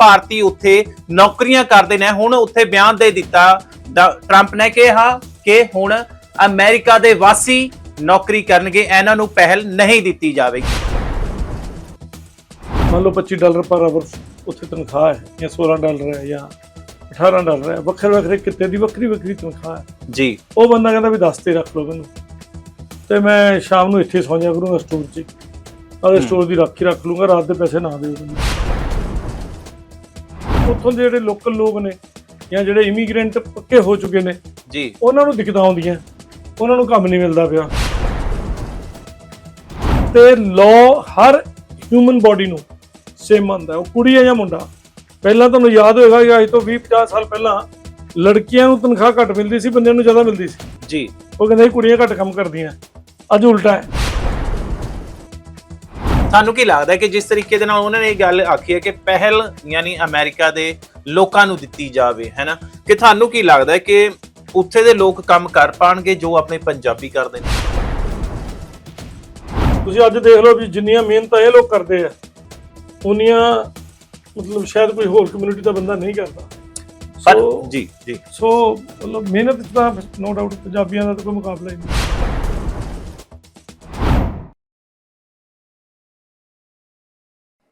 ਭਾਰਤੀ ਉੱਥੇ ਨੌਕਰੀਆਂ ਕਰਦੇ ਨੇ। ਹੁਣ ਉੱਥੇ ਬਿਆਨ ਦੇ ਦਿੱਤਾ ਟਰੰਪ ਨੇ ਕਿਹਾ ਕਿ ਹੁਣ ਅਮਰੀਕਾ ਦੇ ਵਾਸੀ ਨੌਕਰੀ ਕਰਨਗੇ ਇਹਨਾਂ ਨੂੰ ਪਹਿਲ ਨਹੀਂ ਦਿੱਤੀ ਜਾਵੇਗੀ। ਮੰਨ ਲਓ 25 ਡਾਲਰ ਪਰ ਆਵਰ ਉੱਥੇ ਤਨਖਾਹ ਹੈ ਜਾਂ 16 ਡਾਲਰ ਹੈ ਜਾਂ 18 ਡਾਲਰ ਹੈ ਵੱਖਰੇ ਵੱਖਰੇ ਕਿਤੇ ਦੀ ਵੱਖਰੀ ਵੱਖਰੀ ਤਨਖਾਹ ਹੈ। ਜੀ। ਉਹ ਬੰਦਾ ਕਹਿੰਦਾ ਵੀ 10 ਤੇ ਰੱਖ ਲਓ ਮੈਨੂੰ। ਤੇ ਮੈਂ ਸ਼ਾਮ ਨੂੰ ਇੱਥੇ ਸੌਂ ਜਾ ਕਰੂੰਗਾ ਸਟੋਰ 'ਚ। ਆਲੇ ਸਟੋਰ ਦੀ ਰਾਖੀ ਰੱਖ ਲੂੰਗਾ ਰਾਤ ਦੇ ਪੈਸੇ ਨਾ ਦਿਓ ਮੈਨੂੰ। ਉੱਥੋਂ ਦੇ ਜਿਹੜੇ ਲੋਕਲ ਲੋਕ ਨੇ ਜਾਂ ਜਿਹੜੇ ਇਮੀਗ੍ਰੈਂਟ ਪੱਕੇ ਹੋ ਚੁੱਕੇ ਨੇ ਜੀ। ਉਹਨਾਂ ਨੂੰ ਦਿੱਕਤਾਂ ਆਉਂਦੀਆਂ। ਉਹਨਾਂ ਨੂੰ ਕੰਮ ਨਹੀਂ ਮਿਲਦਾ ਪਿਆ। ਤੇ ਲਾਅ ਹਰ ਹਿਊਮਨ ਬਾਡੀ ਨੂੰ ਸੇਮ ਮੰਨਦਾ ਹੈ। ਉਹ ਕੁੜੀ ਹੈ ਜਾਂ ਮੁੰਡਾ? ਪਹਿਲਾਂ ਤੁਹਾਨੂੰ ਯਾਦ ਹੋਏਗਾ ਕਿ ਅੱਜ ਤੋਂ 20 50 ਸਾਲ ਪਹਿਲਾਂ ਲੜਕੀਆਂ ਨੂੰ ਤਨਖਾਹ ਘੱਟ ਮਿਲਦੀ ਸੀ ਬੰਦਿਆਂ ਨੂੰ ਜ਼ਿਆਦਾ ਮਿਲਦੀ ਸੀ। ਜੀ। ਉਹ ਕਹਿੰਦੇ ਕੁੜੀਆਂ ਘੱਟ ਕੰਮ ਕਰਦੀਆਂ। ਅੱਜ ਉਲਟਾ ਹੈ। ਤੁਹਾਨੂੰ ਕੀ ਲੱਗਦਾ ਕਿ ਜਿਸ ਤਰੀਕੇ ਦੇ ਨਾਲ ਉਹਨਾਂ ਨੇ ਇਹ ਗੱਲ ਆਖੀ ਹੈ ਕਿ ਪਹਿਲ ਯਾਨੀ ਅਮਰੀਕਾ ਦੇ ਲੋਕਾਂ ਨੂੰ ਦਿੱਤੀ ਜਾਵੇ ਹੈਨਾ ਕਿ ਤੁਹਾਨੂੰ ਕੀ ਲੱਗਦਾ ਹੈ ਕਿ ਉੱਥੇ ਦੇ ਲੋਕ ਕੰਮ ਕਰ ਪਾਣਗੇ ਜੋ ਆਪਣੇ ਪੰਜਾਬੀ ਕਰਦੇ ਨੇ? ਤੁਸੀਂ ਅੱਜ ਦੇਖ ਲਓ ਵੀ ਜਿੰਨੀਆਂ ਮਿਹਨਤਾਂ ਇਹ ਲੋਕ ਕਰਦੇ ਆ ਉਨੀਆਂ ਮਤਲਬ ਸ਼ਾਇਦ ਕੋਈ ਹੋਰ ਕਮਿਊਨਿਟੀ ਦਾ ਬੰਦਾ ਨਹੀਂ ਕਰਦਾ। ਪਰ ਸੋ ਜੀ ਜੀ। ਸੋ ਮਤਲਬ ਮਿਹਨਤ 'ਚ ਤਾਂ ਨੋ ਡਾਊਟ ਪੰਜਾਬੀਆਂ ਦਾ ਤਾਂ ਕੋਈ ਮੁਕਾਬਲਾ ਹੀ ਨਹੀਂ।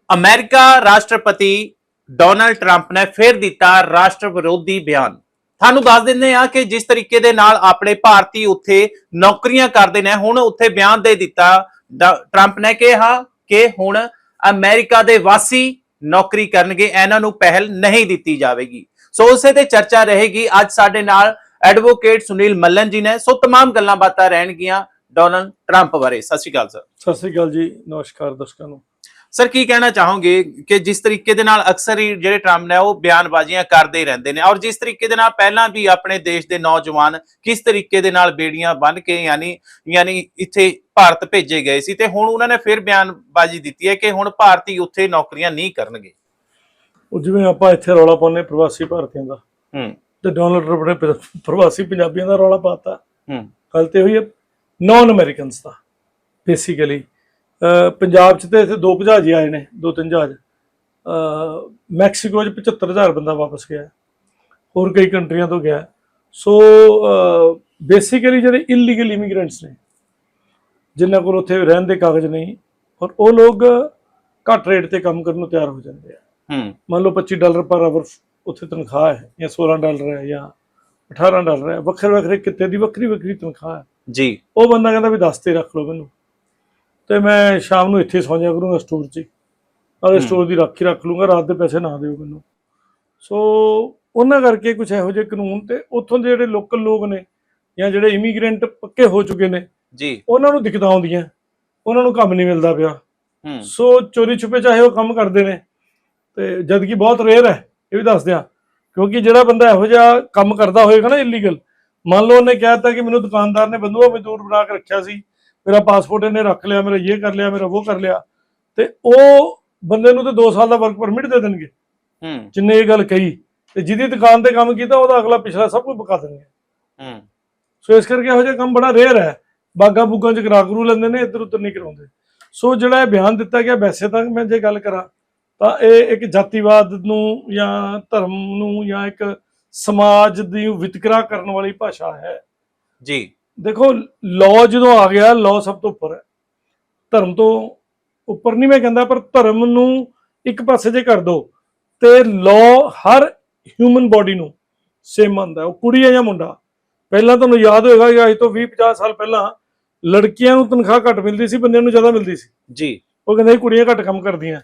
ਅਮਰੀਕਾ ਰਾਸ਼ਟਰਪਤੀ ਡੋਨਲਡ ਟਰੰਪ ਨੇ ਫਿਰ ਦਿੱਤਾ ਰਾਸ਼ਟਰ ਵਿਰੋਧੀ ਬਿਆਨ ਤੁਹਾਨੂੰ ਦੱਸ ਦਿੰਦੇ ਆ ਕਿ ਜਿਸ ਤਰੀਕੇ ਦੇ ਨਾਲ ਆਪਣੇ ਭਾਰਤੀ ਉੱਥੇ ਨੌਕਰੀਆਂ ਕਰਦੇ ਨੇ ਹੁਣ ਉੱਥੇ ਬਿਆਨ ਦੇ ਦਿੱਤਾ ਡ- ਟਰੰਪ ਨੇ ਕਿਹਾ ਕਿ ਹੁਣ ਅਮਰੀਕਾ ਦੇ ਵਾਸੀ ਨੌਕਰੀ ਕਰਨਗੇ ਇਹਨਾਂ ਨੂੰ ਪਹਿਲ ਨਹੀਂ ਦਿੱਤੀ ਜਾਵੇਗੀ ਸੋ ਉਸੇ ਤੇ ਚਰਚਾ ਰਹੇਗੀ ਅੱਜ ਸਾਡੇ ਨਾਲ ਐਡਵੋਕੇਟ ਸੁਨੀਲ ਮੱਲਨ ਜੀ ਨੇ ਸੋ तमाम ਗੱਲਾਂ ਬਾਤਾਂ ਰਹਿਣਗੀਆਂ ਡੋਨਲਡ ਟਰੰਪ ਬਾਰੇ ਸਤਿ ਸ਼੍ਰੀ ਅਕਾਲ ਸਰ ਸਤਿ ਸ੍ਰੀ ਅਕਾਲ ਜੀ ਨਮਸਕਾਰ ਦਰਸ਼ਕਾਂ ਨੂੰ ਸਰ ਕੀ ਕਹਿਣਾ ਚਾਹੋਗੇ ਕਿ ਜਿਸ ਤਰੀਕੇ ਦੇ ਨਾਲ ਅਕਸਰ ਹੀ ਜਿਹੜੇ ਟਰੰਪ ਨੇ ਉਹ ਬਿਆਨਬਾਜ਼ੀਆਂ ਕਰਦੇ ਹੀ ਰਹਿੰਦੇ ਨੇ ਔਰ ਜਿਸ ਤਰੀਕੇ ਦੇ ਨਾਲ ਪਹਿਲਾਂ ਵੀ ਆਪਣੇ ਦੇਸ਼ ਦੇ ਨੌਜਵਾਨ ਕਿਸ ਤਰੀਕੇ ਦੇ ਨਾਲ ਬੇੜੀਆਂ ਬੰਨ ਕੇ ਯਾਨੀ ਯਾਨੀ ਇੱਥੇ ਭਾਰਤ ਭੇਜੇ ਗਏ ਸੀ ਤੇ ਹੁਣ ਉਹਨਾਂ ਨੇ ਫਿਰ ਬਿਆਨਬਾਜ਼ੀ ਦਿੱਤੀ ਹੈ ਕਿ ਹੁਣ ਭਾਰਤੀ ਉੱਥੇ ਨੌਕਰੀਆਂ ਨਹੀਂ ਕਰਨਗੇ। ਉਹ ਜਿਵੇਂ ਆਪਾਂ ਇੱਥੇ ਰੌਲਾ ਪਾਉਂਦੇ ਪ੍ਰਵਾਸੀ ਭਾਰਤੀਆਂ ਦਾ। ਹੂੰ। ਤੇ ਡੋਨਲਡ ਟਰੰਪ ਨੇ ਪ੍ਰਵਾਸੀ ਪੰਜਾਬੀਆਂ ਦਾ ਰੌਲਾ ਪਾਤਾ। ਹੂੰ। ਗੱਲ ਤੇ ਹੋਈ ਹੈ ਨਾਨ ਅਮਰੀਕਨਸ ਦਾ ਬੇਸਿਕਲੀ ਪੰਜਾਬ 'ਚ ਤੇ ਇੱਥੇ ਦੋ ਜਹਾਜ਼ ਆਏ ਨੇ ਦੋ ਤਿੰਨ ਜਹਾਜ਼। ਮੈਕਸੀਕੋ 'ਚ 75000 ਬੰਦਾ ਵਾਪਸ ਗਿਆ। ਹੋਰ ਕਈ ਕੰਟਰੀਆਂ ਤੋਂ ਗਿਆ। ਸੋ ਬੇਸਿਕਲੀ ਜਿਹੜੇ ਇਲੀਗਲ ਇਮੀਗ੍ਰੈਂਟਸ ਨੇ ਜਿਨ੍ਹਾਂ ਕੋਲ ਉੱਥੇ ਰਹਿਣ ਦੇ ਕਾਗਜ਼ ਨਹੀਂ ਔਰ ਉਹ ਲੋਕ ਘੱਟ ਰੇਟ ਤੇ ਕੰਮ ਕਰਨ ਨੂੰ ਤਿਆਰ ਹੋ ਜਾਂਦੇ ਆ। ਹੂੰ। ਮੰਨ ਲਓ 25 ਡਾਲਰ ਪਰ ਆਵਰ ਉੱਥੇ ਤਨਖਾਹ ਹੈ ਜਾਂ 16 ਡਾਲਰ ਹੈ ਜਾਂ 18 ਡਾਲਰ ਹੈ ਵੱਖਰੇ ਵੱਖਰੇ ਕਿਤੇ ਦੀ ਵੱਖਰੀ ਵੱਖਰੀ ਤਨਖਾਹ ਹੈ। ਜੀ। ਉਹ ਬੰਦਾ ਕਹਿੰਦਾ ਵੀ 10 ਤੇ ਰੱਖ ਲਓ ਮੈਨੂੰ। ਤੇ ਮੈਂ ਸ਼ਾਮ ਨੂੰ ਇੱਥੇ ਸੌਂ ਜਾ ਕਰੂੰਗਾ ਸਟੋਰ 'ਚ ਹੂੰ। ਸਟੋਰ ਦੀ ਰਾਖੀ ਰੱਖ ਲੂੰਗਾ ਰਾਤ ਦੇ ਪੈਸੇ ਨਾ ਦਿਓ ਮੈਨੂੰ। ਸੋ ਉਹਨਾਂ ਕਰਕੇ ਕੁਝ ਇਹੋ ਜਿਹੇ ਕਾਨੂੰਨ ਤੇ ਉੱਥੋਂ ਦੇ ਜਿਹੜੇ ਲੋਕਲ ਲੋਕ ਨੇ ਜਾਂ ਜਿਹੜੇ ਇਮੀਗ੍ਰੈਂਟ ਪੱਕੇ ਹੋ ਚੁੱਕੇ ਨੇ ਜੀ। ਉਹਨਾਂ ਨੂੰ ਦਿੱਕਤਾਂ ਆਉਂਦੀਆਂ। ਉਹਨਾਂ ਨੂੰ ਕੰਮ ਨਹੀਂ ਮਿਲਦਾ ਪਿਆ। ਹੂੰ। ਸੋ ਚੋਰੀ ਛੁਪੇ ਚਾਹੇ ਉਹ ਕੰਮ ਕਰਦੇ ਨੇ। ਤੇ ਜਦ ਕਿ ਬਹੁਤ ਰੇਅਰ ਹੈ ਇਹ ਵੀ ਦੱਸ ਦਿਆਂ। ਕਿਉਂਕਿ ਜਿਹੜਾ ਬੰਦਾ ਇਹੋ ਜਿਹਾ ਕੰਮ ਕਰਦਾ ਹੋਏਗਾ ਨਾ ਇਲੀਗਲ ਮੰਨ ਲਓ ਉਹਨੇ ਕਹਿ ਦਿੱਤਾ ਕਿ ਮੈਨੂੰ ਦੁਕਾਨਦਾਰ ਨੇ ਬੰਦੂਆ ਮਜ਼ਦੂਰ ਬਣਾ ਕੇ ਰੱਖਿਆ ਸੀ। ਮੇਰਾ ਪਾਸਪੋਰਟ ਇਹਨੇ ਰੱਖ ਲਿਆ ਮੇਰਾ ਇਹ ਕਰ ਲਿਆ ਮੇਰਾ ਉਹ ਕਰ ਲਿਆ। ਤੇ ਉਹ ਬੰਦੇ ਨੂੰ ਤੇ 2 ਸਾਲ ਦਾ ਵਰਕ ਪਰਮਿਟ ਦੇ ਦੇਣਗੇ। ਹੂੰ। ਜਿੰਨੇ ਇਹ ਗੱਲ ਕਹੀ। ਤੇ ਜਿਹਦੀ ਦੁਕਾਨ ਤੇ ਕੰਮ ਕੀਤਾ ਉਹਦਾ ਅਗਲਾ ਪਿਛਲਾ ਸਭ ਕੁਝ ਬਕਾ ਦੇਣਗੇ। ਹੂੰ। ਸੋ ਇਸ ਕਰਕੇ ਇਹੋ ਜਿਹਾ ਕੰਮ ਬੜਾ ਰੇਅਰ ਹੈ। ਬਾਗਾ ਬੁੱਗਾਂ ਚ ਕਰਾ ਕਰੂ ਲੈਂਦੇ ਨੇ ਇੱਧਰ ਉੱਧਰ ਨਹੀਂ ਕਰਾਉਂਦੇ। ਸੋ ਜਿਹੜਾ ਇਹ ਬਿਆਨ ਦਿੱਤਾ ਗਿਆ ਵੈਸੇ ਤਾਂ ਮੈਂ ਜੇ ਗੱਲ ਕਰਾਂ ਤਾਂ ਇਹ ਇੱਕ ਜਾਤੀਵਾਦ ਨੂੰ ਜਾਂ ਧਰਮ ਨੂੰ ਜਾਂ ਇੱਕ ਸਮਾਜ ਦੀ ਵਿਤਕਰਾ ਕਰਨ ਵਾਲੀ ਭਾਸ਼ਾ ਹੈ। ਜੀ। ਦੇਖੋ ਲਾਅ ਜਦੋਂ ਆ ਗਿਆ ਲਾਅ ਸਭ ਤੋਂ ਉੱਪਰ ਹੈ। ਧਰਮ ਤੋਂ ਉੱਪਰ ਨਹੀਂ ਮੈਂ ਕਹਿੰਦਾ ਪਰ ਧਰਮ ਨੂੰ ਇੱਕ ਪਾਸੇ ਜੇ ਕਰ ਦੋ ਤੇ ਲਾਅ ਹਰ ਹਿਊਮਨ ਬਾਡੀ ਨੂੰ ਸੇਮ ਮੰਨਦਾ। ਉਹ ਕੁੜੀ ਹੈ ਜਾਂ ਮੁੰਡਾ? ਪਹਿਲਾਂ ਤੁਹਾਨੂੰ ਯਾਦ ਹੋਏਗਾ ਕਿ ਅੱਜ ਤੋਂ 20 50 ਸਾਲ ਪਹਿਲਾਂ ਲੜਕੀਆਂ ਨੂੰ ਤਨਖਾਹ ਘੱਟ ਮਿਲਦੀ ਸੀ ਬੰਦਿਆਂ ਨੂੰ ਜ਼ਿਆਦਾ ਮਿਲਦੀ ਸੀ। ਜੀ। ਉਹ ਕਹਿੰਦੇ ਸੀ ਕੁੜੀਆਂ ਘੱਟ ਕੰਮ ਕਰਦੀਆਂ।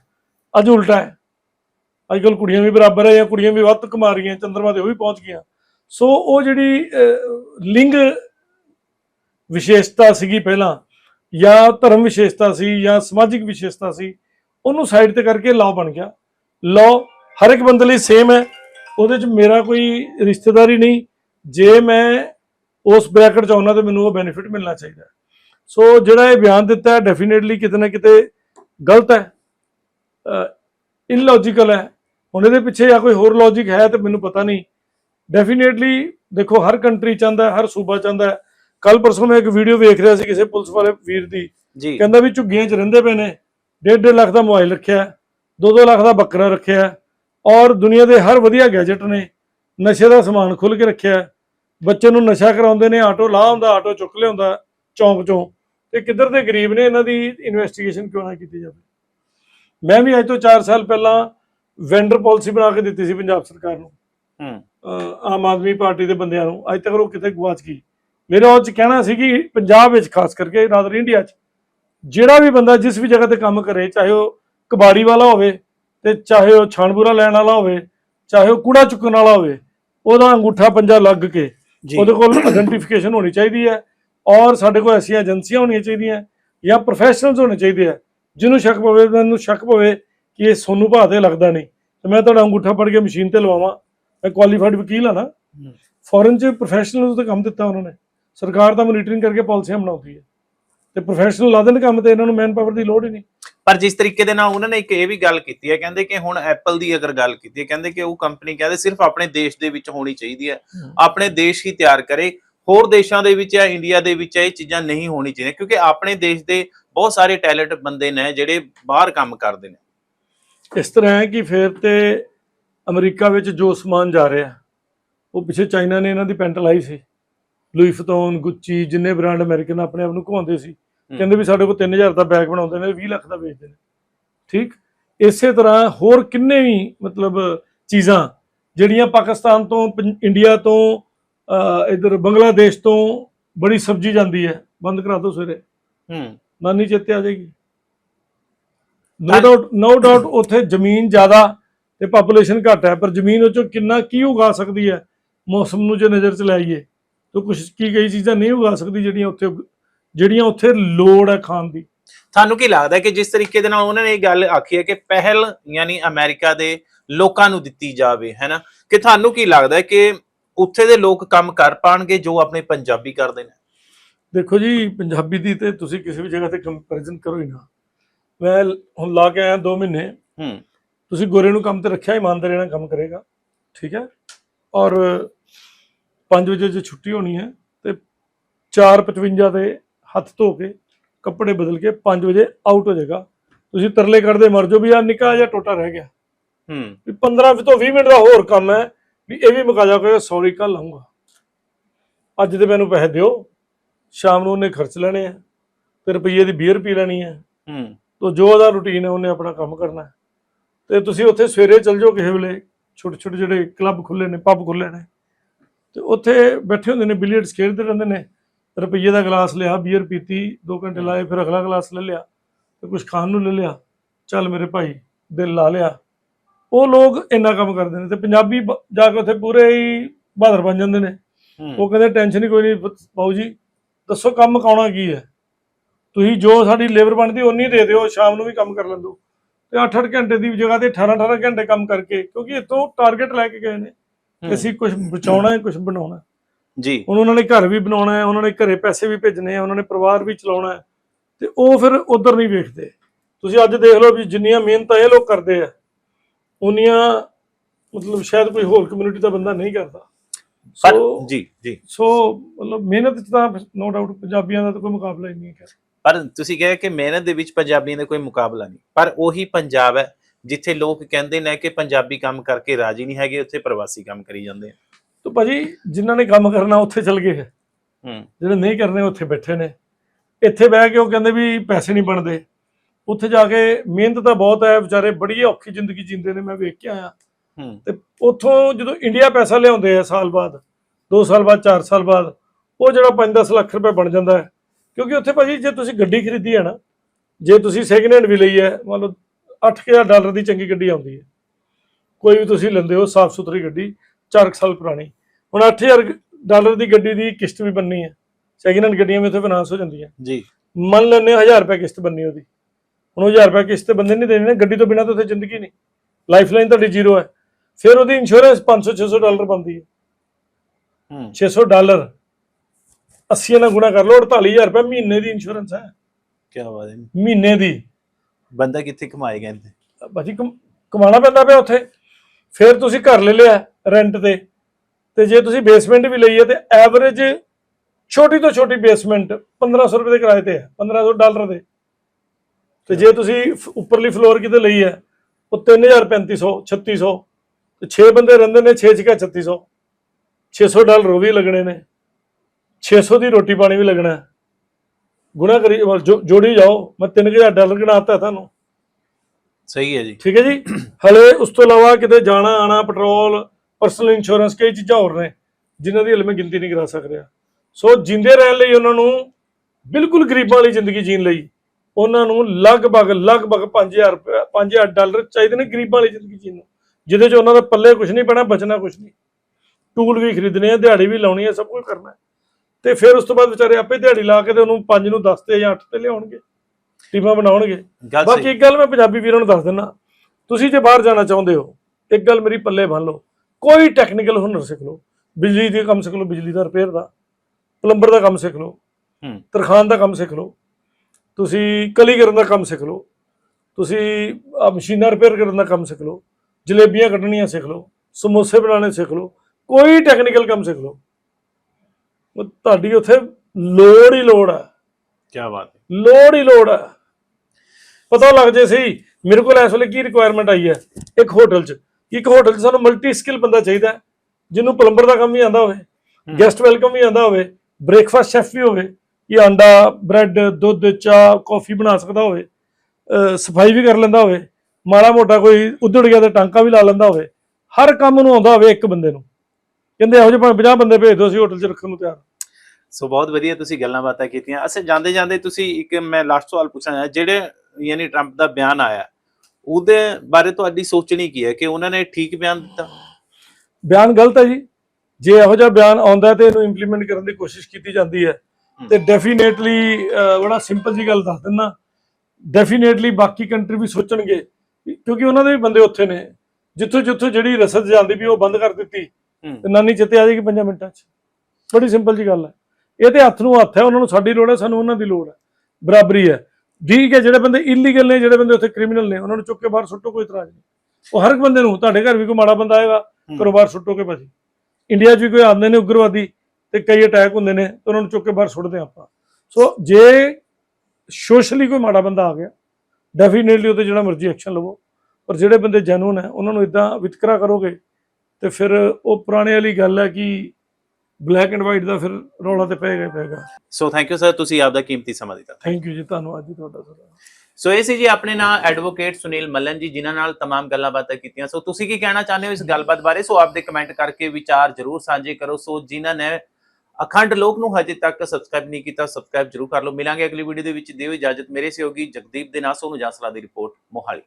ਅੱਜ ਉਲਟਾ ਹੈ। ਅੱਜ ਕੱਲ ਕੁੜੀਆਂ ਵੀ ਬਰਾਬਰ ਹੈ ਜਾਂ ਕੁੜੀਆਂ ਵੀ ਵੱਧ ਕਮਾ ਰਹੀਆਂ ਚੰਦਰਮਾ ਤੇ ਉਹ ਵੀ ਪਹੁੰਚ ਗਈਆਂ। ਸੋ ਉਹ ਜਿਹੜੀ ਲਿੰਗ ਵਿਸ਼ੇਸ਼ਤਾ ਸੀਗੀ ਪਹਿਲਾਂ, ਜਾਂ ਧਰਮ ਵਿਸ਼ੇਸ਼ਤਾ ਸੀ, ਜਾਂ ਸਮਾਜਿਕ ਵਿਸ਼ੇਸ਼ਤਾ ਸੀ, ਉਹਨੂੰ ਸਾਈਡ ਤੇ ਕਰਕੇ ਲਾਅ ਬਣ ਗਿਆ। ਲਾਅ ਹਰ ਇੱਕ ਬੰਦੇ ਲਈ ਸੇਮ ਹੈ, ਉਹਦੇ 'ਚ ਮੇਰਾ ਕੋਈ ਰਿਸ਼ਤੇਦਾਰੀ ਨਹੀਂ, ਜੇ ਮੈਂ ਉਸ ਬ੍ਰੈਕਟ 'ਚ ਆਉਣਾ ਤੇ ਮੈਨੂੰ ਉਹ ਬੈਨੀਫਿਟ ਮਿਲਣਾ ਚਾਹੀਦਾ। ਸੋ ਜਿਹੜਾ ਇਹ ਬਿਆਨ ਦਿੱਤਾ ਹੈ ਡੈਫੀਨੇਟਲੀ ਕਿਤੇ ਨਾ ਕਿਤੇ ਗਲਤ ਹੈ। ਇਨਲੌਜੀਕਲ ਹੈ। ਹੁਣ ਇਹਦੇ ਪਿੱਛੇ ਜਾਂ ਕੋਈ ਹੋਰ ਲੌਜੀਕ ਹੈ ਤੇ ਮੈਨੂੰ ਪਤਾ ਨਹੀਂ। ਡੈਫੀਨੇਟਲੀ ਦੇਖੋ, ਹਰ ਕੰਟਰੀ ਚਾਹੁੰਦਾ ਹਰ ਸੂਬਾ ਚਾਹੁੰਦਾ ਕੱਲ ਪਰਸੋਂ ਮੈਂ ਇੱਕ ਵੀਡੀਓ ਵੇਖ ਰਿਹਾ ਸੀ ਕਿਸੇ ਪੁਲਿਸ ਵਾਲੇ ਵੀਰ ਦੀ। ਜੀ। ਕਹਿੰਦਾ ਵੀ ਝੁੱਗੀਆਂ 'ਚ ਰਹਿੰਦੇ ਪਏ ਨੇ। 1.5 ਲੱਖ ਦਾ ਮੋਬਾਈਲ ਰੱਖਿਆ 2-2 ਲੱਖ ਦਾ ਬੱਕਰਾ ਰੱਖਿਆ ਔਰ ਦੁਨੀਆ ਦੇ ਹਰ ਵਧੀਆ ਗੈਜਟ ਨੇ ਨਸ਼ੇ ਦਾ ਸਮਾਨ ਖੁੱਲ ਕੇ ਰੱਖਿਆ। ਬੱਚੇ ਨੂੰ ਨਸ਼ਾ ਕਰਾਉਂਦੇ ਨੇ ਆਟੋ ਲਾਹ ਹੁੰਦਾ ਆਟੋ ਚੁੱਕ ਲਿਆਉਂਦਾ ਚੌਂਕ ਚੋਂ। ਤੇ ਕਿੱਧਰ ਦੇ ਗਰੀਬ ਨੇ ਇਹਨਾਂ ਦੀ ਇਨਵੈਸਟੀਗੇਸ਼ਨ ਕਿਉਂ ਨਾ ਕੀਤੀ ਜਾਵੇ? ਮੈਂ ਵੀ ਅੱਜ ਤੋਂ 4 ਸਾਲ ਪਹਿਲਾਂ ਵੈਂਡਰ ਪਾਲਿਸੀ ਬਣਾ ਕੇ ਦਿੱਤੀ ਸੀ ਪੰਜਾਬ ਸਰਕਾਰ ਨੂੰ। ਹੂੰ। ਅਹ ਆਮ ਆਦਮੀ ਪਾਰਟੀ ਦੇ ਬੰਦਿਆਂ ਨੂੰ। ਅੱਜ ਤੱਕ ਉਹ ਕਿਤੇ ਗਵਾਚ ਗਈ। ਮੇਰਾ ਉਹ ਚ ਕਹਿਣਾ ਸੀ ਕਿ ਪੰਜਾਬ ਵਿੱਚ ਖਾਸ ਕਰਕੇ ਰਾਦਰ ਇੰਡੀਆ 'ਚ ਜਿਹੜਾ ਵੀ ਬੰਦਾ ਜਿਸ ਵੀ ਜਗ੍ਹਾ ਤੇ ਕੰਮ ਕਰੇ ਚਾਹੇ ਉਹ ਕਬਾੜੀ ਵਾਲਾ ਹੋਵੇ ਤੇ ਚਾਹੇ ਉਹ ਛਾਣਬੂਰਾ ਲੈਣ ਵਾਲਾ ਹੋਵੇ ਚਾਹੇ ਉਹ ਕੂੜਾ ਚੁੱਕਣ ਵਾਲਾ ਹੋਵੇ ਉਹਦਾ ਅੰਗੂਠਾ ਪੰਜਾ ਲੱਗ ਕੇ ਉਹਦੇ ਕੋਲ ਆਇਡੈਂਟੀਫਿਕੇਸ਼ਨ ਹੋਣੀ ਚਾਹੀਦੀ ਹੈ ਔਰ ਸਾਡੇ ਕੋਲ ਐਸੀਆਂ ਏਜੰਸੀਆਂ ਹੋਣੀਆਂ ਚਾਹੀਦੀਆਂ ਜਾਂ ਪ੍ਰੋਫੈਸ਼ਨਲਸ ਹੋਣੇ ਚਾਹੀਦੇ ਆ ਜਿਹਨੂੰ ਸ਼ੱਕ ਪਵੇ ਮੈਨੂੰ ਸ਼ੱਕ ਪਵੇ ਕਿ ਇਹ ਸੋਨੂੰ ਭਾਅ ਤੇ ਲੱਗਦਾ ਨਹੀਂ। ਤੇ ਮੈਂ ਤੁਹਾਡਾ ਅੰਗੂਠਾ ਫੜ ਕੇ ਮਸ਼ੀਨ ਤੇ ਲਵਾਵਾਂ ਮੈਂ ਕੁਆਲੀਫਾਈਡ ਵਕੀਲ ਆ ਨਾ। ਫੋਰਨ ਚ ਪ੍ਰੋਫੈਸ਼ਨਲ ਤੇ ਕੰਮ ਦਿੱਤਾ ਉਹਨਾਂ ਨੇ। ਸਰਕਾਰ ਤਾਂ ਮੋਨੀਟਰਿੰਗ ਕਰਕੇ ਪਾਲਿਸੀਆਂ ਬਣਾਉਂਦੀ ਹੈ। ਤੇ ਪ੍ਰੋਫੈਸ਼ਨਲ ਲਾ ਦੇਣ ਕੰਮ ਤੇ ਇਹਨਾਂ ਨੂੰ ਮੈਨ ਪਾਵਰ ਦੀ ਲੋੜ ਹੀ ਨਹੀਂ। ਪਰ ਜਿਸ ਤਰੀਕੇ ਦੇ ਨਾਲ ਉਹਨਾਂ ਨੇ ਇੱਕ ਇਹ ਵੀ ਗੱਲ ਕੀਤੀ ਹੈ ਕਹਿੰਦੇ ਕਿ ਹੁਣ ਐਪਲ ਦੀ ਅਗਰ ਗੱਲ ਕੀਤੀ ਹੈ ਕਹਿੰਦੇ ਕਿ ਉਹ ਕੰਪਨੀ ਕਹਿੰਦੇ ਸਿਰਫ ਆਪਣੇ ਦੇਸ਼ ਦੇ ਵਿੱਚ ਹੋਣੀ ਚਾਹੀਦੀ ਹੈ ਆਪਣੇ ਦੇਸ਼ ਹੀ ਤਿਆਰ ਕਰੇ। ਹੋਰ ਦੇਸ਼ਾਂ ਦੇ ਵਿੱਚ ਜਾਂ ਇੰਡੀਆ ਦੇ ਵਿੱਚ ਇਹ ਚੀਜ਼ਾਂ ਨਹੀਂ ਹੋਣੀ ਚਾਹੀਦੀਆਂ ਕਿਉਂਕਿ ਆਪਣੇ ਦੇਸ਼ ਦੇ ਬਹੁਤ ਸਾਰੇ ਟੈਲੈਂਟ ਬੰਦੇ ਨੇ ਜਿਹੜੇ ਬਾਹਰ ਕੰਮ ਕਰਦੇ ਨੇ। ਇਸ ਤਰ੍ਹਾਂ ਹੈ ਕਿ ਫਿਰ ਤੇ ਅਮਰੀਕਾ ਵਿੱਚ ਜੋ ਸਮਾਨ ਜਾ ਰਿਹਾ ਉਹ ਪਿੱਛੇ ਚਾਈਨਾ ਨੇ ਇਹਨਾਂ ਦੀ ਪੈਂਟ ਲਾਈ ਸੀ। ਲੂਈ ਫਤੋਨ ਗੁੱਚੀ ਜਿੰਨੇ ਬ੍ਰਾਂਡ ਅਮਰੀਕਨ ਆਪਣੇ ਆਪ ਨੂੰ ਘੁਮਾਉਂਦੇ ਸੀ ਕਹਿੰਦੇ ਵੀ ਸਾਡੇ ਕੋਲ 3000 ਦਾ ਬੈਗ ਬਣਾਉਂਦੇ ਨੇ 20 ਲੱਖ ਦਾ ਵੇਚਦੇ ਨੇ। ਠੀਕ? ਇਸੇ ਤਰ੍ਹਾਂ ਹੋਰ ਕਿੰਨੇ ਵੀ ਮਤਲਬ ਚੀਜ਼ਾਂ ਜਿਹੜੀਆਂ ਪਾਕਿਸਤਾਨ ਤੋਂ ਇੰਡੀਆ ਤੋਂ ਇੱਧਰ ਬੰਗਲਾਦੇਸ਼ ਤੋਂ ਬੜੀ ਸਬਜ਼ੀ ਜਾਂਦੀ ਹੈ ਬੰਦ ਕਰਾ ਦਿਓ ਸਵੇਰੇ। ਹੂੰ। ਨਾਨੀ ਚੇਤੇ ਆ ਜਾਏਗੀ। ਨੋ। ਡਾਊਟ ਨੋ ਡਾਊਟ ਉੱਥੇ ਜ਼ਮੀਨ ਜ਼ਿਆਦਾ ਤੇ ਪੋਪੂਲੇਸ਼ਨ ਘੱਟ ਹੈ ਪਰ ਜ਼ਮੀਨ ਉਹ ਚੋਂ ਕਿੰਨਾ ਕੀ ਉਗਾ ਸਕਦੀ ਹੈ ਮੌਸਮ ਨੂੰ ਜੇ ਨਜ਼ਰ ਚ ਲਾਈਏ ਤਾਂ ਕੁਝ ਕੀ ਕਈ ਚੀਜ਼ਾਂ ਨਹੀਂ ਉਗਾ ਸਕਦੀ ਜਿਹੜੀਆਂ ਉੱਥੇ ਜਿਹੜੀਆਂ ਉੱਥੇ ਲੋੜ ਹੈ ਖਾਣ ਦੀ। ਤੁਹਾਨੂੰ ਕੀ ਲੱਗਦਾ ਕਿ ਜਿਸ ਤਰੀਕੇ ਦੇ ਨਾਲ ਉਹਨਾਂ ਨੇ ਇਹ ਗੱਲ ਆਖੀ ਹੈ ਕਿ ਪਹਿਲ ਯਾਨੀ ਅਮਰੀਕਾ ਦੇ ਲੋਕਾਂ ਨੂੰ ਦਿੱਤੀ ਜਾਵੇ ਹੈਨਾ ਕਿ ਤੁਹਾਨੂੰ ਕੀ ਲੱਗਦਾ ਕਿ ਉੱਥੇ ਦੇ ਲੋਕ ਕੰਮ ਕਰ ਪਾਣਗੇ ਜੋ ਆਪਣੇ ਪੰਜਾਬੀ ਕਰਦੇ ਨੇ? ਦੇਖੋ ਜੀ ਪੰਜਾਬੀ ਦੀ ਤੇ ਤੁਸੀਂ ਕਿਸੇ ਵੀ ਜਗ੍ਹਾ ਤੇ ਕੰਪੈਰੀਜ਼ਨ ਕਰੋ ਹੀ ਨਾ। ਮੈਂ ਹੁਣ ਲਾ ਕੇ ਆਇਆ 2 ਮਹੀਨੇ। ਹੂੰ। ਤੁਸੀਂ ਗੋਰੇ ਨੂੰ ਕੰਮ ਤੇ ਰੱਖਿਆ ਇਮਾਨਦਾਰੀ ਨਾਲ ਕੰਮ ਕਰੇਗਾ। ਠੀਕ ਹੈ? ਔਰ 5 ਵਜੇ ਜੇ ਛੁੱਟੀ ਹੋਣੀ ਹੈ ਤੇ 4:55 ਦੇ ਹੱਥ ਧੋ ਕੇ ਕੱਪੜੇ ਬਦਲ ਕੇ 5 ਵਜੇ ਆਊਟ ਹੋ ਜਾਏਗਾ। ਤੁਸੀਂ ਤਰਲੇ ਕਰਦੇ ਮਰ ਜਾਓ ਵੀ ਆ ਨਿੱਕਾ ਜਿਹਾ ਟੋਟਾ ਰਹਿ ਗਿਆ। ਹੂੰ। ਵੀ 15 ਤੋਂ 20 ਮਿੰਟ ਦਾ ਹੋਰ ਕੰਮ ਹੈ ਵੀ ਇਹ ਵੀ ਮੁਕਾ ਜਾ ਕੇ ਸੌਰੀ ਕੱਲ ਆਉਂਗਾ ਅੱਜ ਤੇ ਮੈਨੂੰ ਪੈਸੇ ਦਿਓ ਸ਼ਾਮ ਨੂੰ ਉਹਨੇ ਖਰਚ ਲੈਣੇ ਆ ਤੇ ਰੁਪਈਏ ਦੀ ਬੀਅਰ ਪੀ ਲੈਣੀ ਹੈ ਹੂੰ। ਤੋ ਜੋ ਉਹਦਾ ਰੁਟੀਨ ਹੈ ਉਹਨੇ ਆਪਣਾ ਕੰਮ ਕਰਨਾ। ਤੇ ਤੁਸੀਂ ਉੱਥੇ ਸਵੇਰੇ ਚੱਲ ਜਾਓ ਕਿਸੇ ਵੇਲੇ ਛੋਟੇ ਛੋਟੇ ਜਿਹੜੇ ਕਲੱਬ ਖੁੱਲੇ ਨੇ ਪੱਬ ਖੁੱਲੇ ਨੇ। ਤੇ ਉੱਥੇ ਬੈਠੇ ਹੁੰਦੇ ਨੇ ਬਿਲੀਅਰਡਸ ਖੇਡਦੇ ਰਹਿੰਦੇ ਨੇ। ਰੁਪਈਏ ਦਾ ਗਲਾਸ ਲਿਆ ਬੀਅਰ ਪੀਤੀ 2 ਘੰਟੇ ਲਾਏ ਫਿਰ ਅਗਲਾ ਗਲਾਸ ਲੈ ਲਿਆ ਤੇ ਕੁਝ ਖਾਣ ਨੂੰ ਲੈ ਲਿਆ। ਚੱਲ ਮੇਰੇ ਭਾਈ ਦਿਲ ਲਾ ਲਿਆ। ਉਹ ਲੋਕ ਇੰਨਾ ਕੰਮ ਕਰਦੇ ਨੇ ਤੇ ਪੰਜਾਬੀ ਜਾ ਕੇ ਉੱਥੇ ਪੂਰੇ ਹੀ ਬਹਾਦਰ ਬਣ ਜਾਂਦੇ ਨੇ। ਉਹ ਕਹਿੰਦੇ ਟੈਨਸ਼ਨ ਹੀ ਕੋਈ ਨਹੀਂ ਬਾਊ ਜੀ ਦੱਸੋ ਕੰਮ ਮਕਾਉਣਾ ਕੀ ਹੈ? ਤੁਸੀਂ ਜੋ ਸਾਡੀ ਲੇਬਰ ਬਣਦੀ ਉਨੀ ਦੇ ਦਿਓ ਸ਼ਾਮ ਨੂੰ ਵੀ ਕੰਮ ਕਰ ਲੈਂਦੋ। ਤੇ 8-8 ਘੰਟੇ ਦੀ ਜਗ੍ਹਾ ਤੇ 18-18 ਘੰਟੇ ਕੰਮ ਕਰਕੇ ਕਿਉਂਕਿ ਇਤੋਂ ਟਾਰਗੇਟ ਲੈ ਕੇ ਗਏ ਨੇ। ਕਿ ਅਸੀਂ ਕੁਝ ਬਚਾਉਣਾ ਹੈ ਕੁਝ ਬਣਾਉਣਾ ਹੈ। ਜੀ। ਹੁਣ ਉਹਨਾਂ ਨੇ ਘਰ ਵੀ ਬਣਾਉਣਾ ਹੈ ਉਹਨਾਂ ਨੇ ਘਰੇ ਪੈਸੇ ਵੀ ਭੇਜਣੇ ਆ ਉਹਨਾਂ ਨੇ ਪਰਿਵਾਰ ਵੀ ਚਲਾਉਣਾ ਹੈ। ਤੇ ਉਹ ਫਿਰ ਉਧਰ ਨਹੀਂ ਵੇਖਦੇ। ਤੁਸੀਂ ਅੱਜ ਦੇਖ ਲਓ ਵੀ ਜਿੰਨੀਆਂ ਮਿਹਨਤਾਂ ਇਹ ਲੋਕ ਕਰਦੇ ਆ ਉਨੀਆਂ ਮਤਲਬ ਸ਼ਾਇਦ ਕੋਈ ਹੋਰ ਕਮਿਊਨਿਟੀ ਦਾ ਬੰਦਾ ਨਹੀਂ ਕਰਦਾ। ਪਰ ਜੀ ਜੀ। ਸੋ ਮਤਲਬ ਮਿਹਨਤ ਚ ਤਾਂ ਨੋ ਡਾਊਟ ਪੰਜਾਬੀਆਂ ਦਾ ਤਾਂ ਕੋਈ ਮੁਕਾਬਲਾ ਹੀ ਨਹੀਂ ਹੈ। ਪਰ ਤੁਸੀਂ ਕਹੇ ਕਿ ਮਿਹਨਤ ਦੇ ਵਿੱਚ ਪੰਜਾਬੀਆਂ ਦਾ ਕੋਈ ਮੁਕਾਬਲਾ ਨਹੀਂ ਪਰ ਉਹੀ ਪੰਜਾਬ ਹੈ ਜਿੱਥੇ ਲੋਕ ਕਹਿੰਦੇ ਨੇ ਕਿ ਪੰਜਾਬੀ ਕੰਮ ਕਰਕੇ ਰਾਜੀ ਨਹੀਂ ਹੈਗੇ ਉੱਥੇ ਪ੍ਰਵਾਸੀ ਕੰਮ ਕਰੀ ਜਾਂਦੇ ਆ। ਤਾਂ ਭਾਜੀ ਜਿਨ੍ਹਾਂ ਨੇ ਕੰਮ ਕਰਨਾ ਉੱਥੇ ਚਲ ਗਏ। ਹੈ। ਹੂੰ ਜਿਹੜੇ ਨਹੀਂ ਕਰਨੇ ਉੱਥੇ ਬੈਠੇ ਨੇ। ਇੱਥੇ ਬਹਿ ਕੇ ਉਹ ਕਹਿੰਦੇ ਵੀ ਪੈਸੇ ਨਹੀਂ ਬਣਦੇ। ਉੱਥੇ ਜਾ ਕੇ ਮਿਹਨਤ ਤਾਂ ਬਹੁਤ ਹੈ ਵਿਚਾਰੇ ਬੜੀ ਔਖੀ ਜ਼ਿੰਦਗੀ ਜੀਂਦੇ ਨੇ ਮੈਂ ਵੇਖ ਕੇ ਆਇਆ। ਹੂੰ। ਤੇ ਉੱਥੋਂ ਜਦੋਂ ਇੰਡੀਆ ਪੈਸਾ ਲਿਆਉਂਦੇ ਆ ਸਾਲ ਬਾਅਦ 2 ਸਾਲ ਬਾਅਦ 4 ਸਾਲ ਬਾਅਦ ਉਹ ਜਿਹੜਾ 5-10 ਲੱਖ ਰੁਪਏ ਬਣ ਜਾਂਦਾ ਹੈ। ਕਿਉਂਕਿ ਉੱਥੇ ਭਾਜੀ ਜੇ ਤੁਸੀਂ ਗੱਡੀ ਖਰੀਦੀ ਹੈ ਨਾ ਜੇ ਤੁਸੀਂ ਸੈਕਿੰਡ ਹੈਂਡ ਵੀ ਲਈ ਹੈ ਮੰਨ ਲਓ 8000 ਡਾਲਰ ਦੀ ਚੰਗੀ ਗੱਡੀ ਆਉਂਦੀ ਹੈ। ਕੋਈ ਵੀ ਤੁਸੀਂ ਲੈਂਦੇ ਹੋ ਸਾਫ਼ ਸੁਥਰੀ ਗੱਡੀ 4 ਸਾਲ ਪੁਰਾਣੀ। ਹੁਣ 8000 ਡਾਲਰ ਦੀ ਗੱਡੀ ਦੀ ਕਿਸ਼ਤ ਵੀ ਬੰਨੀ ਹੈ। ਸੈਕਿੰਡ ਹੈਂਡ ਗੱਡੀਆਂ ਵੀ ਉੱਥੇ ਫਾਈਨਾਂਸ ਹੋ ਜਾਂਦੀਆਂ। ਜੀ। ਮੰਨ ਲੈਂਦੇ 1000 ਰੁਪਏ ਕਿਸ਼ਤ ਬੰਨੀ ਉਹਦੀ। ਹੁਣ ਉਹ 1000 ਰੁਪਏ ਕਿਸ਼ਤ ਤੇ ਬੰਦੇ ਨਹੀਂ ਦੇਣੀ ਨਾ ਗੱਡੀ ਤੋਂ ਬਿਨਾਂ ਤਾਂ ਉੱਥੇ ਜ਼ਿੰਦਗੀ ਨਹੀਂ। ਲਾਈਫ ਲਾਈਨ ਤੁਹਾਡੀ ਜ਼ੀਰੋ ਹੈ। ਫਿਰ ਉਹਦੀ ਇੰਸ਼ੋਰੈਂਸ 500 600 ਡਾਲਰ ਬਣਦੀ ਹੈ। ਹੂੰ। 600 ਡਾਲਰ। 80 ਨਾਲ ਗੁਣਾ ਕਰ ਲਓ 48000 ਰੁਪਏ ਮਹੀਨੇ ਦੀ ਇੰਸ਼ੋਰੈਂਸ ਹੈ। ਕੀ ਬਾਤ ਹੈ। ਮਹੀਨੇ ਦੀ। ਬੰਦਾ ਕਿੱਥੇ ਕਮਾਏ ਕਹਿੰਦੇ ਬਾਜੀ ਕਮ- ਕਮਾਉਣਾ ਪੈਂਦਾ ਪਿਆ ਉੱਥੇ। ਫਿਰ ਤੁਸੀਂ ਘਰ ਲੈ ਲਿਆ ਰੈਂਟ ਤੇ। ਤੇ ਜੇ ਤੁਸੀਂ ਬੇਸਮੈਂਟ ਵੀ ਲਈ ਹੈ ਤੇ ਐਵਰੇਜ ਛੋਟੀ ਤੋਂ ਛੋਟੀ ਬੇਸਮੈਂਟ 1500 ਰੁਪਏ ਦੇ ਕਿਰਾਏ ਤੇ ਹੈ 1500 ਡਾਲਰ ਦੇ। ਤੇ ਜੇ ਤੁਸੀਂ ਫ- ਉੱਪਰਲੀ ਫਲੋਰ ਕਿਤੇ ਲਈ ਹੈ, ਉਹ 3000 3500 3600 ਤੇ 6 ਬੰਦੇ ਰਹਿੰਦੇ ਨੇ 6 ਛਿਕਾ 3600 600 ਡਾਲਰ ਉਹ ਵੀ ਲੱਗਣੇ ਨੇ। 600 ਦੀ ਰੋਟੀ ਪਾਣੀ ਵੀ ਲੱਗਣਾ ਹੈ। ਗੁਣਾ ਕਰੀ ਜੋ- ਜੋੜੀ ਜਾਓ ਮੈਂ 3000 ਡਾਲਰ ਗਿਣਾਤਾ ਤੁਹਾਨੂੰ। ਸਹੀ ਹੈ ਜੀ। ਠੀਕ ਹੈ ਜੀ? ਹਲੇ ਉਸ ਤੋਂ ਇਲਾਵਾ ਕਿਤੇ ਜਾਣਾ ਆਣਾ ਪੈਟਰੋਲ ਪਰਸਨਲ ਇੰਸ਼ੋਰੈਂਸ ਕਈ ਚੀਜ਼ਾਂ ਹੋਰ ਨੇ ਜਿਨ੍ਹਾਂ ਦੀ ਹਲੇ ਮੈਂ ਗਿਣਤੀ ਨਹੀਂ ਕਰਾ ਸਕ ਰਿਹਾ। ਸੋ ਜਿੰਦੇ ਰਹਿਣ ਲਈ ਉਹਨਾਂ ਨੂੰ ਬਿਲਕੁਲ ਗਰੀਬਾਂ ਵਾਲੀ ਜ਼ਿੰਦਗੀ ਜੀਣ ਲਈ ਉਹਨਾਂ ਨੂੰ ਲਗਭਗ ਲਗਭਗ 5000 ਰੁਪਏ 5000 ਡਾਲਰ ਚਾਹੀਦੇ ਨੇ ਗਰੀਬਾਂ ਵਾਲੀ ਜ਼ਿੰਦਗੀ ਜੀਣ ਨੂੰ। ਜਿਹਦੇ 'ਚ ਉਹਨਾਂ ਦਾ ਪੱਲੇ ਕੁਝ ਨਹੀਂ ਪੈਣਾ ਬਚਣਾ ਕੁਝ ਨਹੀਂ। ਟੂਲ ਵੀ ਖਰੀਦਣੇ ਆ ਦਿਹਾੜੀ ਵੀ ਲਾਉਣੀ ਹੈ ਸਭ ਕੁਝ ਕਰਨਾ। ਹੈ। ਤੇ ਫਿਰ ਉਸ ਤੋਂ ਬਾਅਦ ਵਿਚਾਰੇ ਆਪੇ ਦਿਹਾੜੀ ਲਾ ਕੇ ਤੇ ਉਹਨੂੰ 5 ਨੂੰ 10 ਤੇ ਜਾਂ 8 ਤੇ ਲਿਆਉਣਗੇ ਟੀਮਾਂ ਬਣਾਉਣਗੇ। ਬਾਕੀ ਇੱਕ ਗੱਲ ਮੈਂ ਪੰਜਾਬੀ ਵੀਰਾਂ ਨੂੰ ਦੱਸ ਦਿੰਦਾ ਤੁਸੀਂ ਜੇ ਬਾਹਰ ਜਾਣਾ ਚਾਹੁੰਦੇ ਹੋ ਇੱਕ ਗੱਲ ਮੇਰੀ ਪੱਲੇ ਬੰਨ ਲਓ ਕੋਈ ਟੈਕਨੀਕਲ ਹੁਨਰ ਸਿੱਖ ਲਓ ਬਿਜਲੀ ਦੇ ਕੰਮ ਸਿੱਖ ਲਓ ਬਿਜਲੀ ਦਾ ਰਿਪੇਅਰ ਦਾ ਪਲੰਬਰ ਦਾ ਕੰਮ ਸਿੱਖ ਲਓ ਹੂੰ। ਤਰਖਾਨ ਦਾ ਕੰਮ ਸਿੱਖ ਲਓ ਤੁਸੀਂ ਕਲੀ ਕਰਨ ਦਾ ਕੰਮ ਸਿੱਖ ਲਓ ਤੁਸੀਂ ਆਹ ਮਸ਼ੀਨਾਂ ਰਿਪੇਅਰ ਕਰਨ ਦਾ ਕੰਮ ਸਿੱਖ ਲਓ ਜਲੇਬੀਆਂ ਕੱਢਣੀਆਂ ਸਿੱਖ ਲਓ ਸਮੋਸੇ ਬਣਾਉਣੇ ਸਿੱਖ ਲਓ ਕੋਈ ਟੈਕਨੀਕਲ ਕੰਮ ਸਿੱਖ ਲਓ। ਉਹ ਤੁਹਾਡੀ ਉੱਥੇ ਲੋੜ ਹੀ ਲੋੜ ਹੈ। ਕੀ ਬਾਤ ਹੈ। ਲੋੜ ਹੀ ਲੋੜ ਹੈ। ਪਤਾ ਲੱਗ ਜੇ ਸਹੀ ਮੇਰੇ ਕੋਲ ਇਸ ਵੇਲੇ ਕੀ ਰਿਕੁਆਇਰਮੈਂਟ ਆਈ ਹੈ? ਇੱਕ ਹੋਟਲ 'ਚ। ਇੱਕ ਹੋਟਲ 'ਚ ਸਾਨੂੰ ਮਲਟੀ ਸਕਿੱਲ ਬੰਦਾ ਚਾਹੀਦਾ ਹੈ, ਜਿਹਨੂੰ ਪਲੰਬਰ ਦਾ ਕੰਮ ਵੀ ਆਂਦਾ ਹੋਵੇ ਗੈਸਟ ਵੈਲਕਮ ਵੀ ਆਂਦਾ ਹੋਵੇ ਬ੍ਰੇਕਫਾਸਟ ਸ਼ੈਫ ਵੀ ਹੋਵੇ ਇਹ ਆਂਡਾ ਬ੍ਰੈਡ ਦੁੱਧ ਚਾਹ ਕਾਫੀ ਬਣਾ ਸਕਦਾ ਹੋਵੇ ਸਫ਼ਾਈ ਵੀ ਕਰ ਲੈਂਦਾ ਹੋਵੇ ਮਾੜਾ ਮੋਟਾ ਕੋਈ ਉਧੜ ਗਿਆ ਤੇ ਟਾਂਕਾ ਵੀ ਲਾ ਲੈਂਦਾ ਹੋਵੇ ਹਰ ਕੰਮ ਨੂੰ ਆਉਂਦਾ ਹੋਵੇ ਇੱਕ ਬੰਦੇ ਨੂੰ। ਕਹਿੰਦੇ ਇਹੋ ਜਿਹੇ ਭਾਵੇਂ 50 ਬੰਦੇ ਭੇਜ ਦਿਓ ਅਸੀਂ ਹੋਟਲ 'ਚ ਰੱਖਣ ਨੂੰ ਤਿਆਰ ਸੋ ਬਹੁਤ ਵਧੀਆ ਤੁਸੀਂ ਗੱਲਾਂ ਬਾਤਾਂ ਕੀਤੀਆਂ। ਅਸੀਂ ਜਾਂਦੇ ਜਾਂਦੇ ਤੁਸੀਂ ਇੱਕ ਮੈਂ ਲਾਸਟ ਸਵਾਲ ਪੁੱਛਣਾ ਜਿਹੜੇ ਯਾਨੀ ਟਰੰਪ ਦਾ ਬਿਆਨ ਆਇਆ ਉਹਦੇ ਬਾਰੇ ਤੁਹਾਡੀ ਸੋਚਣੀ ਕੀ ਹੈ ਕਿ ਉਹਨਾਂ ਨੇ ਠੀਕ ਬਿਆਨ ਦਿੱਤਾ? ਬਿਆਨ ਗਲਤ ਹੈ ਜੀ। ਜੇ ਇਹੋ ਜਿਹਾ ਬਿਆਨ ਆਉਂਦਾ ਤੇ ਇਹਨੂੰ ਇੰਪਲੀਮੈਂਟ ਕਰਨ ਦੀ ਕੋਸ਼ਿਸ਼ ਕੀਤੀ ਜਾਂਦੀ ਹੈ। ਤੇ ਡੈਫੀਨੇਟਲੀ ਬੜਾ ਸਿੰਪਲ ਜੀ ਗੱਲ ਦੱਸ ਦਿੰਦਾ। ਡੈਫੀਨੇਟਲੀ ਬਾਕੀ ਕੰਟਰੀ ਵੀ ਸੋਚਣਗੇ ਕਿਉਂਕਿ ਉਹਨਾਂ ਦੇ ਵੀ ਬੰਦੇ ਉੱਥੇ ਨੇ। ਜਿੱਥੋਂ ਜਿੱਥੋਂ ਜਿਹੜੀ ਰਸਦ ਜਾਂਦੀ ਵੀ ਉਹ ਬੰਦ ਕਰ ਦਿੱਤੀ। ਤੇ ਨਾਨੀ ਚਿੱਤੇ ਆ ਜਾਏਗੀ 5 ਮਿੰਟਾਂ 'ਚ। ਬੜੀ ਸਿੰਪਲ ਜੀ ਗੱਲ ਹੈ। ਇਹ ਤੇ ਹੱਥ ਨੂੰ ਹੱਥ ਹੈ ਉਹਨਾਂ ਨੂੰ ਸਾਡੀ ਲੋੜ ਹੈ ਸਾਨੂੰ ਉਹਨਾਂ ਦੀ ਲੋੜ ਹੈ। ਬਰਾਬਰੀ ਹੈ। ਠੀਕ ਹੈ ਜਿਹੜੇ ਬੰਦੇ ਇਲੀਗਲ ਨੇ ਜਿਹੜੇ ਬੰਦੇ ਉੱਥੇ ਕ੍ਰਿਮੀਨਲ ਨੇ ਉਹਨਾਂ ਨੂੰ ਚੁੱਕ ਕੇ ਬਾਹਰ ਸੁੱਟੋ ਕੋਈ ਇਤਰਾਜ਼ ਨਹੀਂ। ਉਹ ਹਰ ਇੱਕ ਬੰਦੇ ਨੂੰ ਤੁਹਾਡੇ ਘਰ ਵੀ ਕੋਈ ਮਾੜਾ ਬੰਦਾ ਆਏਗਾ ਘਰੋਂ ਬਾਹਰ ਸੁੱਟੋ ਕੇ ਭਾਜੀ। ਇੰਡੀਆ 'ਚ ਵੀ ਕੋਈ ਆਉਂਦੇ ਨੇ ਉਗਰਵਾਦੀ ਤੇ ਕਈ ਅਟੈਕ ਹੁੰਦੇ ਨੇ ਤੇ ਉਹਨਾਂ ਨੂੰ ਚੁੱਕ ਕੇ ਬਾਹਰ ਸੁੱਟਦੇ ਆਪਾਂ। ਸੋ ਜੇ ਸੋਸ਼ਲੀ ਕੋਈ ਮਾੜਾ ਬੰਦਾ ਆ ਗਿਆ ਡੈਫੀਨੇਟਲੀ ਉਹਤੇ ਜਿਹੜਾ ਮਰਜ਼ੀ ਐਕਸ਼ਨ ਲਵੋ। ਪਰ ਜਿਹੜੇ ਬੰਦੇ ਜੈਨੂਨ ਹੈ ਉਹਨਾਂ ਨੂੰ ਇਦਾਂ ਵਿਤਕਰਾ ਕਰੋਗੇ ਤੇ ਫਿਰ ਉਹ ਪੁਰਾਣੇ ਵਾਲੀ ਗੱਲ ਹੈ ਕਿ ਬਲੈਕ ਐਂਡ ਵਾਈਟ ਦਾ ਫਿਰ ਰੌਲਾ ਤੇ ਪਏਗਾ ਹੀ ਪਏਗਾ ਸੋ ਥੈਂਕ ਯੂ ਸਰ ਤੁਸੀਂ ਆਪਦਾ ਕੀਮਤੀ ਸਮਾਂ ਦਿੱਤਾ ਥੈਂਕ ਯੂ ਜੀ ਧੰਨਵਾਦ ਜੀ ਤੁਹਾਡਾ ਸਰ ਸੋ ਇਹ ਸੀ ਜੀ ਆਪਣੇ ਨਾਲ ਐਡਵੋਕੇਟ ਸੁਨੀਲ ਮੱਲਨ ਜੀ ਜਿਨ੍ਹਾਂ ਨਾਲ तमाम ਗੱਲਾਂ ਬਾਤਾਂ ਕੀਤੀਆਂ ਸੋ ਤੁਸੀਂ ਕੀ ਕਹਿਣਾ ਚਾਹੁੰਦੇ ਹੋ ਇਸ ਗੱਲਬਾਤ ਬਾਰੇ ਸੋ ਆਪਦੇ ਕਮੈਂਟ ਕਰਕੇ ਵਿਚਾਰ ਜਰੂਰ ਸਾਂਝੇ ਕਰੋ ਸੋ ਜਿਨ੍ਹਾਂ ਨੇ ਅਖੰਡ ਲੋਕ ਨੂੰ ਹਜੇ ਤੱਕ ਸਬਸਕ੍ਰਾਈਬ ਨਹੀਂ ਕੀਤਾ ਸਬਸਕ੍ਰਾਈਬ ਜਰੂਰ ਕਰ ਲਓ ਮਿਲਾਂਗੇ ਅਗਲੀ ਵੀਡੀਓ ਦੇ ਵਿੱਚ ਦਿਓ ਇਜਾਜ਼ਤ ਮੇਰੇ ਸਹਿਯੋਗੀ ਜਗਦੀਪ ਦੇ ਨਾਲ ਸੋਨੂੰ ਜਾਂਸਲਾ ਦੀ ਰਿਪੋਰਟ ਮੋਹਾਲੀ